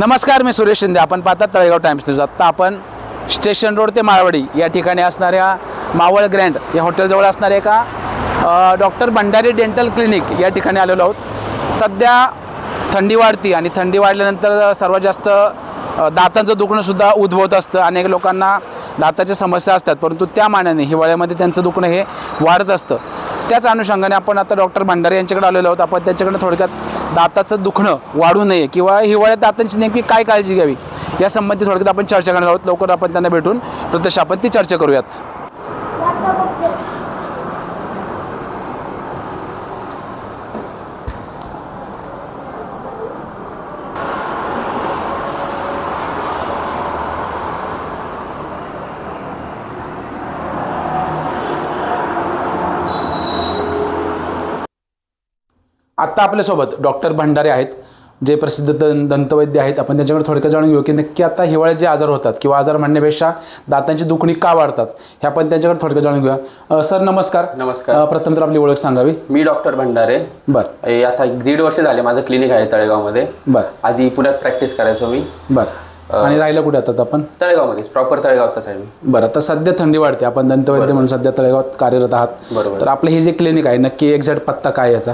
नमस्कार मी सुरेश शिंदे. आपण पाहतात तळेगाव टाइम्स न्यूज. आत्ता आपण स्टेशन रोड ते माळवडी या ठिकाणी असणाऱ्या मावळ ग्रँड या हॉटेलजवळ असणाऱ्या एका डॉक्टर भंडारी डेंटल क्लिनिक या ठिकाणी आलेलो आहोत. सध्या थंडी वाढती आणि थंडी वाढल्यानंतर सर्वात जास्त दातांचं दुखणंसुद्धा उद्भवत असतं. अनेक लोकांना दाताच्या समस्या असतात परंतु त्या मानाने हिवाळ्यामध्ये त्यांचं दुखणं हे वाढत असतं. त्याच अनुषंगाने आपण आता डॉक्टर भंडारे यांच्याकडे आलेलो आहोत. आपण त्यांच्याकडे थोडक्यात दाताचं दुखणं वाढू नये किंवा हिवाळ्यात दातांची नेमकी काय काळजी घ्यावी या संबंधी थोडक्यात आपण चर्चा करणार आहोत. लवकर आपण त्यांना भेटून प्रत्यक्ष आपण ती चर्चा करूयात. आत्ता आपल्यासोबत डॉक्टर भंडारे आहेत जे प्रसिद्ध दं दंतवैद्य आहेत. आपण त्यांच्याकडे थोडक्यात जाणून घेऊ की नक्की आता हिवाळ्यात जे आजार होतात किंवा आजार म्हणण्यापेक्षा दातांची दुखणी का वाढतात हे आपण त्यांच्याकडे थोडक्यात जाणून घेऊया. सर नमस्कार. नमस्कार. प्रथम तर आपली ओळख सांगावी. मी डॉक्टर भंडारे. बर. आता दीड वर्ष झाले माझं क्लिनिक आहे तळेगावमध्ये. बर. आधी पुण्यात प्रॅक्टिस करायचो मी. बर. आणि राहिलं कुठे आता आपण? तळेगावमध्येच प्रॉपर तळेगावचाच आहे बरं आता सध्या थंडी वाढते. आपण दंतवैद्य म्हणून सध्या तळेगावात कार्यरत आहात. बरोबर. तर आपलं हे जे क्लिनिक आहे नक्की एक्झॅक्ट पत्ता काय याचा?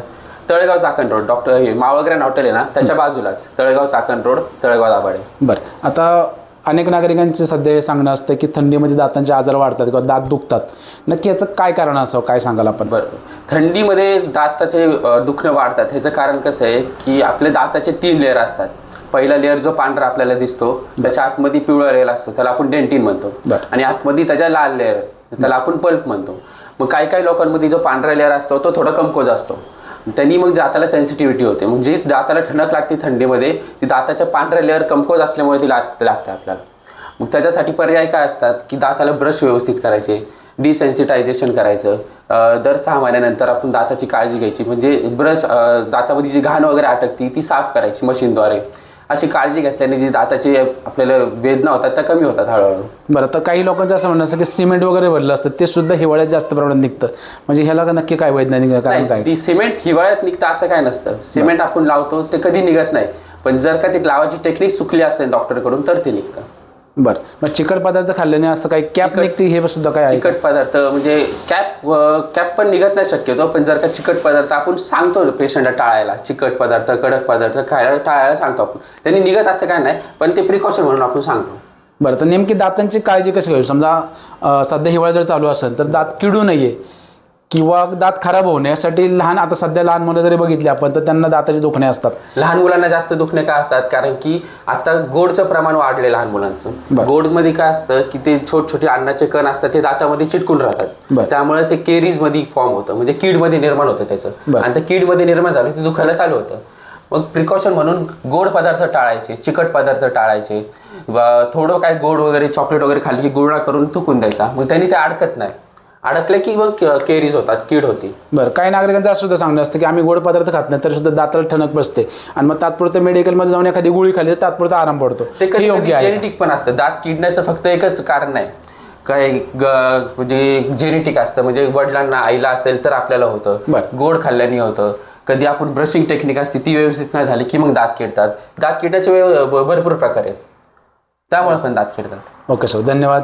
तळेगाव चाकण रोड डॉक्टर हे मावळग्रँड हॉटेल आहे ना त्याच्या बाजूलाच तळेगाव चाकण रोड तळेगाव दाभाडे. बरं. आता अनेक नागरिकांचे सध्या हे सांगणं असतं की थंडीमध्ये दातांचे आजार वाढतात किंवा दात दुखतात. नक्की याचं काय कारण असावं काय सांगाल आपण? बरोबर थंडीमध्ये दाताचे दुखणं वाढतात. ह्याचं कारण कसं आहे की आपले दाताचे तीन लेअर असतात. पहिला लेअर जो पांढरा आपल्याला दिसतो त्याच्या आतमध्ये पिवळा लेअर असतो त्याला आपण डेंटिन म्हणतो. बरं. आणि आतमध्ये त्याच्या लाल लेअर त्याला आपण पल्प म्हणतो. मग काही काही लोकांमध्ये जो पांढरा लेअर असतो तो थोडा कमकोज असतो. त्यांनी मग दाताला सेन्सिटिव्हिटी होते. म्हणजे दाताला ठणक लागते थंडीमध्ये ती दाताच्या पांढऱ्या लेअर कमकोज असल्यामुळे ती लाग लागते आपल्याला. मग त्याच्यासाठी पर्याय काय असतात? की दाताला ब्रश व्यवस्थित करायचे डिसेन्सिटायझेशन करायचं. दर सहा महिन्यानंतर आपण दाताची काळजी घ्यायची. म्हणजे ब्रश दातामध्ये जी घाण वगैरे अटकती ती साफ करायची मशीनद्वारे. अशी काळजी घेतल्याने जी दाताची आपल्याला वेदना होतात त्या कमी होतात हळूहळू. बरं तर काही लोकांचं असं म्हणणं असतं की सिमेंट वगैरे भरलं असतं ते सुद्धा हिवाळ्यात जास्त प्रमाणात निघतं. म्हणजे ह्याला का नक्की काय वैज्ञानिक कारण नाही काय? ती सिमेंट हिवाळ्यात निघतं असं काय नसतं. सिमेंट आपण लावतो ते कधी निघत नाही. पण जर का ती लावायची टेक्निक चुकली असते डॉक्टरकडून तर ते निघतं. बरं. मग चिकट पदार्थ खाल्ल्याने असं काही कॅप निघते हे सुद्धा काय आहे का? चिकट पदार्थ म्हणजे कॅप कॅप पण निघत नाही शक्यतो पण जर का चिकट पदार्थ आपण सांगतो पेशंटला टाळायला चिकट पदार्थ कडक पदार्थ खायला टाळायला सांगतो आपण. त्यांनी निघत असं काय नाही पण ते प्रिकॉशन म्हणून आपण सांगतो. बरं तर नेमकी दातांची काळजी कशी घ्यावी? समजा अं, सध्या हिवाळा जर चालू असेल तर दात किडू नये. किंवा दात खराब होऊ नये यासाठी लहान आता सध्या लहान मुलं जरी बघितली आपण तर त्यांना दाताचे दुखणे असतात. लहान मुलांना जास्त दुखणे का असतात? कारण की आता गोडचं प्रमाण वाढले लहान मुलांचं. बरं. गोडमध्ये काय असतं की ते छोट छोटे अन्नाचे कण असतात ते दातामध्ये चिटकून राहतात. त्यामुळे ते केरीजमध्ये फॉर्म होतं म्हणजे कीडमध्ये निर्माण होतं त्याचं. आणि त्या कीडमध्ये निर्माण झालं की दुखायला चालू होतं. मग प्रिकॉशन म्हणून गोड पदार्थ टाळायचे चिकट पदार्थ टाळायचे. थोडं काय गोड वगैरे चॉकलेट वगैरे खाल्ली की गुळणा करून तुकून द्यायचा. मग त्यांनी ते अडकत नाही. अडकले की मग केरीज होतात कीड होती. बरं काही नागरिकांचं असं सुद्धा सांगणं असतं की आम्ही गोड पदार्थ खात नाही तर सुद्धा दाताला ठणक बसते. आणि मग तात्पुरतं मेडिकलमध्ये जाऊन एखादी गोळी खाल्ली तर तात्पुरता आराम पडतो. ते हे कधी योग्य आहे जेनेटिक पण असतं. दात किडण्याचं फक्त एकच कारण नाही. काय म्हणजे जेनेटिक असतं. म्हणजे वडिलांना आईला असेल तर आपल्याला होतं. गोड खाल्ल्याने होतं. कधी आपण ब्रशिंग टेक्निक असते ती व्यवस्थित नाही झाली की मग दात किडतात. दात किडण्याचे भरपूर प्रकार आहेत. त्यामुळे पण दात किडतात. Okay sir. धन्यवाद.